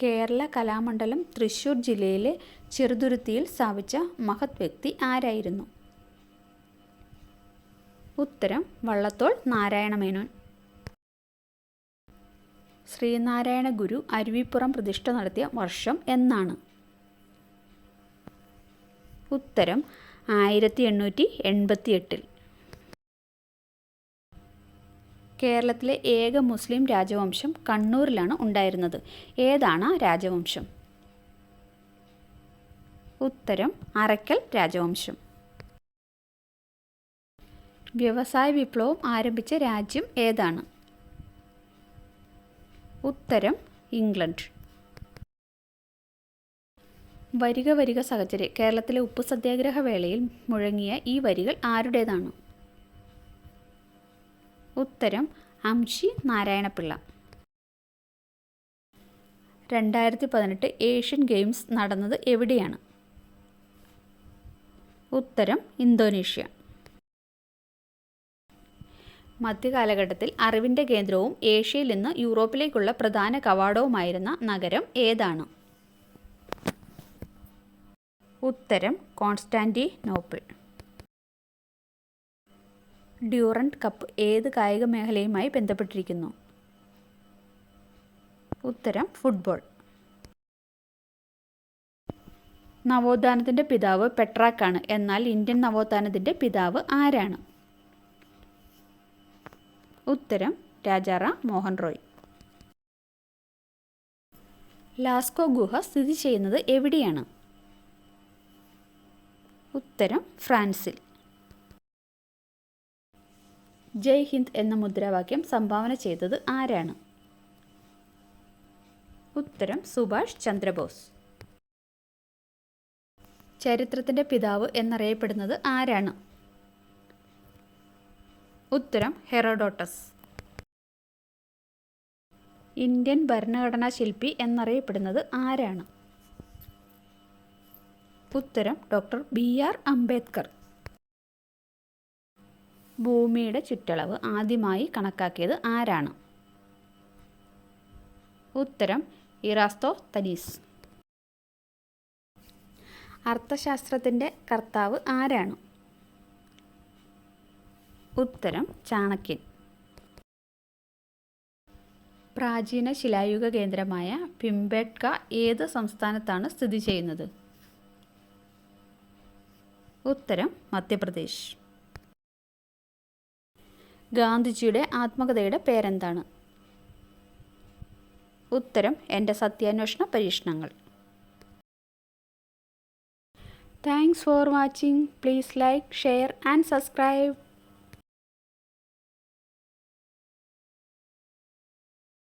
കേരള കലാമണ്ഡലം തൃശ്ശൂർ ജില്ലയിലെ ചെറുതുരുത്തിയിൽ സ്ഥാപിച്ച മഹത് വ്യക്തി ആരായിരുന്നു? ഉത്തരം വള്ളത്തോൾ നാരായണമേനോൻ. ശ്രീനാരായണ ഗുരു അരുവിപ്പുറം പ്രതിഷ്ഠ നടത്തിയ വർഷം എന്നാണ്. ഉത്തരം ആയിരത്തി എണ്ണൂറ്റി എൺപത്തി എട്ടിൽ കേരളത്തിലെ ഏക മുസ്ലിം രാജവംശം കണ്ണൂരിലാണ് ഉണ്ടായിരുന്നത്. ഏതാണ് രാജവംശം? ഉത്തരം അറക്കൽ രാജവംശം. വ്യവസായ വിപ്ലവം ആരംഭിച്ച രാജ്യം ഏതാണ്? ഉത്തരം ഇംഗ്ലണ്ട്. വരിക വരിക സഹചര്യ കേരളത്തിലെ ഉപ്പ് സത്യാഗ്രഹ വേളയിൽ മുഴങ്ങിയ ഈ വരികൾ ആരുടേതാണ്? ഉത്തരം അംഷി നാരായണപിള്ള. രണ്ടായിരത്തി പതിനെട്ട് ഏഷ്യൻ ഗെയിംസ് നടന്നത് എവിടെയാണ്? ഉത്തരം ഇന്തോനേഷ്യ. മധ്യകാലഘട്ടത്തിൽ അറിവിന്റെ കേന്ദ്രവും ഏഷ്യയിൽ നിന്ന് യൂറോപ്പിലേക്കുള്ള പ്രധാന കവാടവുമായിരുന്ന നഗരം ഏതാണ്? ഉത്തരം കോൺസ്റ്റാന്റിനോപ്പിൾ ഡ്യൂറന്റ് കപ്പ് ഏത് കായിക മേഖലയുമായി ബന്ധപ്പെട്ടിരിക്കുന്നു? ഉത്തരം ഫുട്ബോൾ. നവോത്ഥാനത്തിന്റെ പിതാവ് പെട്രാക്കാണ്. എന്നാൽ ഇന്ത്യൻ നവോത്ഥാനത്തിന്റെ പിതാവ് ആരാണ്? ഉത്തരം രാജാറാം മോഹൻ റോയ്. ലാസ്കോ ഗുഹ സ്ഥിതി ചെയ്യുന്നത് എവിടെയാണ്? ഉത്തരം ഫ്രാൻസിൽ. ജയ് ഹിന്ദ് എന്ന മുദ്രാവാക്യം സംഭാവന ചെയ്തത് ആരാണ്? ഉത്തരം സുഭാഷ് ചന്ദ്രബോസ്. ചരിത്രത്തിന്റെ പിതാവ് എന്നറിയപ്പെടുന്നത് ആരാണ്? ഉത്തരം ഹെറോഡോട്ടസ്. ഇന്ത്യൻ ഭരണഘടനാ ശില്പി എന്നറിയപ്പെടുന്നത് ആരാണ്? ഉത്തരം ഡോക്ടർ ബി ആർ അംബേദ്കർ. ഭൂമിയുടെ ചുറ്റളവ് ആദ്യമായി കണക്കാക്കിയത് ആരാണ്? ഉത്തരം ഇറാസ്തോ തനീസ് അർത്ഥശാസ്ത്രത്തിന്റെ കർത്താവ് ആരാണ്? ഉത്തരം ചാണക്യൻ. പ്രാചീന ശിലായുഗ കേന്ദ്രമായ പിംബേട്ക ഏത് സംസ്ഥാനത്താണ് സ്ഥിതി ചെയ്യുന്നത്? ഉത്തരം മധ്യപ്രദേശ്. ഗാന്ധിജിയുടെ ആത്മകഥയുടെ പേരെന്താണ്? ഉത്തരം എന്റെ സത്യാന്വേഷണ പരീക്ഷണങ്ങൾ. Thanks for watching please like share and subscribe